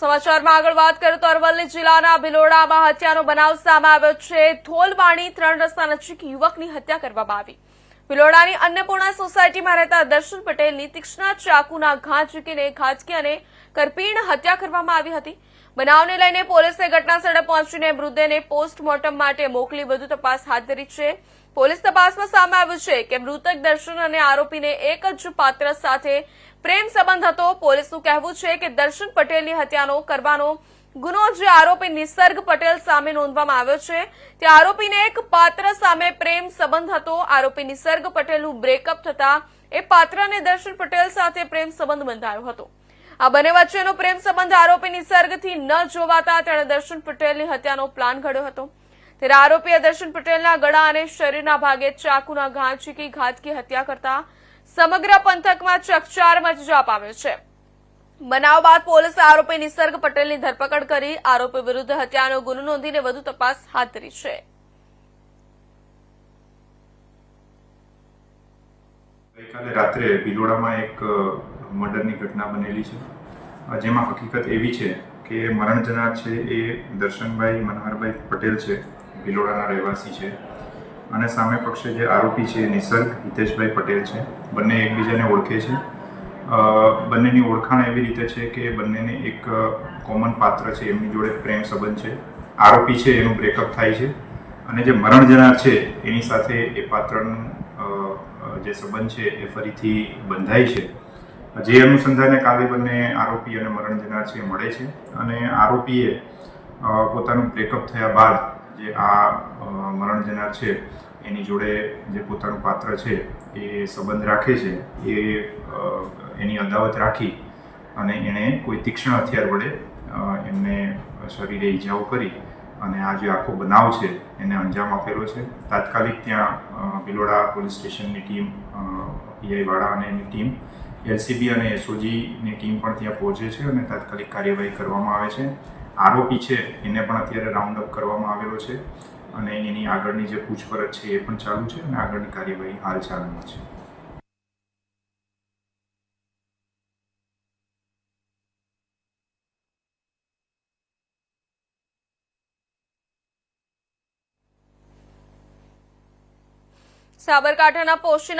સમાચારમાં આગળ વાત કરીએ તો અરવલ્લી જિલ્લાના ભિલોડામાં હત્યાનો બનાવ સામે આવ્યો છે. ધોલવાણી ત્રણ રસ્તા નજીક યુવકની હત્યા કરવામાં આવી. ભિલોડાની અન્નપૂર્ણા સોસાયટીમાં રહેતા દર્શન પટેલની તીક્ષ્ણ ચાકુના ઘા ચૂકીને ઘાચકી અને કરપીણ હત્યા કરવામાં આવી હતી. બનાવને લઈને પોલીસે ઘટનાસ્થળે પહોંચીને મૃતદેહને પોસ્ટમોર્ટમ માટે મોકલી વધુ તપાસ હાથ ધરી છે. પોલીસ તપાસમાં સામે આવ્યું છે કે મૃતક દર્શન અને આરોપીને એક જ પાત્ર સાથે પ્રેમ સંબંધ હતો. પોલીસનું કહેવું છે કે દર્શન પટેલની હત્યાનો કરવાનો ગુનો જે આરોપી નિસર્ગ પટેલ સામે નોંધવામાં આવ્યો છે, તે આરોપીને એક પાત્ર સામે પ્રેમ સંબંધ હતો. આરોપી નિસર્ગ પટેલનું બ્રેકઅપ થતા એ પાત્રને દર્શન પટેલ સાથે પ્રેમ સંબંધ બંધાયો હતો. આ બંને વચ્ચેનો પ્રેમ સંબંધ આરોપી નિસર્ગથી ન જોવાતા તેણે દર્શન પટેલની હત્યાનો પ્લાન ઘડ્યો હતો. ત્યારે આરોપીએ દર્શન પટેલના ગળા અને શરીરના ભાગે ચાકુના ઘા ચીકી ઘાતકી હત્યા કરતા સમગ્ર પંથકમાં ચકચાર મચવા પામ્યો છે. બનાવ બાદ પોલીસે આરોપી નિસર્ગ પટેલની ધરપકડ કરી આરોપી વિરુદ્ધ હત્યાનો ગુનો નોંધીને વધુ તપાસ હાથ ધરી છે. ગઈકાલે રાત્રે ભિલોડામાં એક મર્ડરની ઘટના બનેલી છે. જેમાં હકીકત એવી છે કે મરણ છે એ દર્શનભાઈ મનોહરભાઈ પટેલ છે, ભિલોડાના રહેવાસી છે. અને સામે પક્ષે જે આરોપી છે નિસર્ગ હિતેશભાઈ પટેલ છે. બંને એકબીજાને ઓળખે છે. બંનેની ઓળખાણ એવી રીતે છે કે બંનેને એક કોમન પાત્ર છે, એમની જોડે પ્રેમ સંબંધ છે. આરોપી છે, એનું બ્રેકઅપ થાય છે. અને જે મરણ જનાર છે, એની સાથે એ પાત્રનું જે સંબંધ છે, એ ફરીથી બંધાય છે. જે અનુસંધાને કાલે બંને આરોપી અને મરણ જનાર છે મળે છે. અને આરોપીએ પોતાનું બ્રેકઅપ થયા બાદ જે આ મરણ જનાર છે એની જોડે જે પોતાનું પાત્ર છે, એ સંબંધ રાખે છે, એ એની અદાવત રાખી અને એણે કોઈ તીક્ષ્ણ હથિયાર વડે એમને શરીરે ઈજાઓ કરી અને આ જે આખો બનાવ છે, એને અંજામ આપેલો છે. તાત્કાલિક ત્યાં ભિલોડા પોલીસ સ્ટેશનની ટીમ પીઆઈવાળા અને એની ટીમ, એલસીબી અને એસઓજીની ટીમ પણ ત્યાં પહોંચે છે અને તાત્કાલિક કાર્યવાહી કરવામાં આવે છે. આરોપી છે, એને પણ અત્યારે રાઉન્ડ અપ કરવામાં આવેલો છે. અને એની આગળની જે પૂછપરછ છે એ પણ ચાલુ છે અને આગળની કાર્યવાહી હાલ ચાલુમાં છે. સાબરકાંઠાના પોશીના